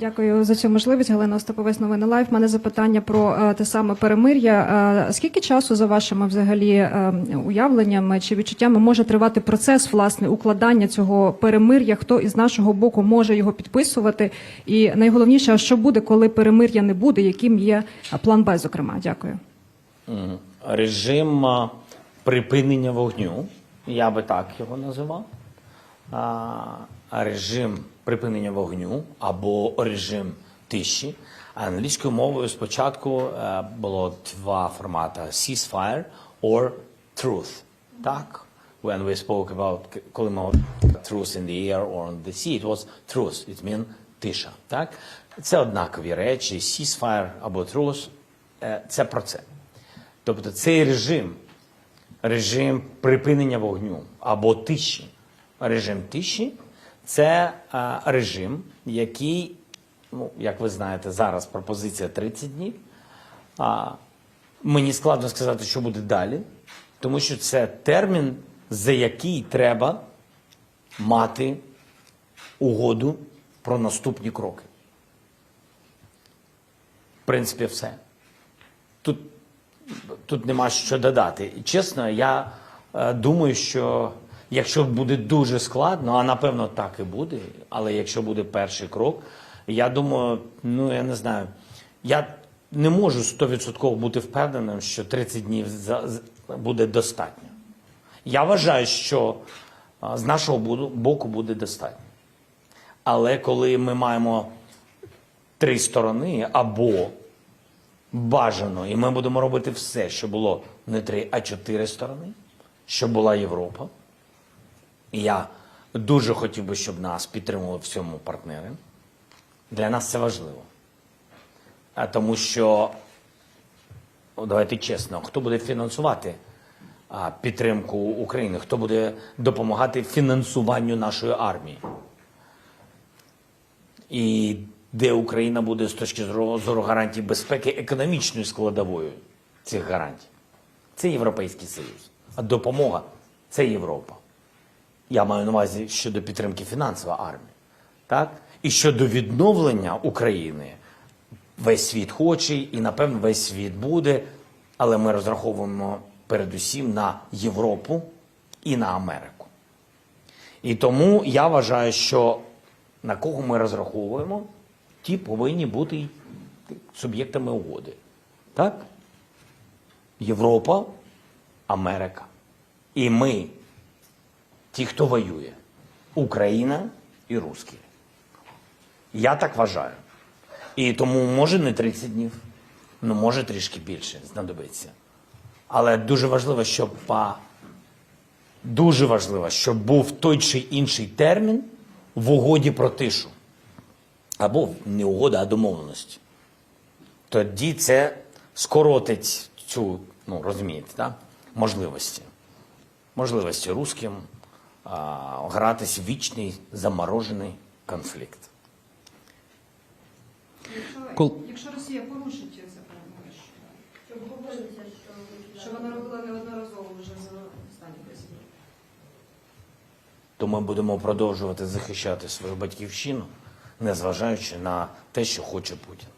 Дякую за цю можливість. Галина Остаповець, новини лайф. Мене запитання про е, те саме перемир'я. Е, скільки часу за вашими взагалі е, уявленнями чи відчуттями може тривати процес власне укладання цього перемир'я? Хто із нашого боку може його підписувати? І найголовніше, що буде, коли перемир'я не буде? Яким є план Б, зокрема? Дякую. Режим припинення вогню, я би так його називав. Режим припинення вогню або режим тиші. Англійською мовою спочатку е, було два формати: ceasefire or truth. Так? When we spoke about, коли ми truth in the air or on the sea, it was truth, it mean тиша. Так? Це однакові речі. Ceasefire або truth е, – це про це. Тобто цей режим, режим припинення вогню або тиші, режим тиші це а, режим, який, ну, як ви знаєте, зараз пропозиція 30 днів. А, мені складно сказати, що буде далі, тому що це термін, за який треба мати угоду про наступні кроки. В принципі, все. Тут тут нема що додати. І чесно, я е, думаю, що якщо буде дуже складно, а напевно так і буде, але якщо буде перший крок, я думаю, ну я не знаю, я не можу 100% бути впевненим, що 30 днів буде достатньо. Я вважаю, що з нашого боку буде достатньо. Але коли ми маємо три сторони або бажано, і ми будемо робити все, щоб було не три, а чотири сторони, щоб була Європа. Я дуже хотів би, щоб нас підтримували в цьому партнери. Для нас це важливо. Тому що, давайте чесно, хто буде фінансувати підтримку України, хто буде допомагати фінансуванню нашої армії? і де Україна буде з точки зору гарантій безпеки економічною складовою цих гарантій. Це Європейський Союз. А допомога це Європа. Я маю на увазі щодо підтримки фінансова армії. Так? І щодо відновлення України весь світ хоче, і напевно весь світ буде, але ми розраховуємо передусім на Європу і на Америку. І тому я вважаю, що на кого ми розраховуємо, ті повинні бути суб'єктами угоди. Так? Європа, Америка. І ми, ті, хто воює, Україна і русські. Я так вважаю. І тому може не 30 днів, ну може трішки більше знадобиться. Але дуже важливо, щоб а, дуже важливо, щоб був той чи інший термін в угоді про тишу. Або не угода, а домовленості. Тоді це скоротить цю, ну розумієте, да? можливості. Можливості русським гратись в вічний заморожений конфлікт. Кол- Якщо Росія порушить це перемир'я, Щоб говориться, що що вона робила неодноразово вже за останні 10 днів. То ми будемо продовжувати захищати свою батьківщину, незважаючи на те, що хоче Путін.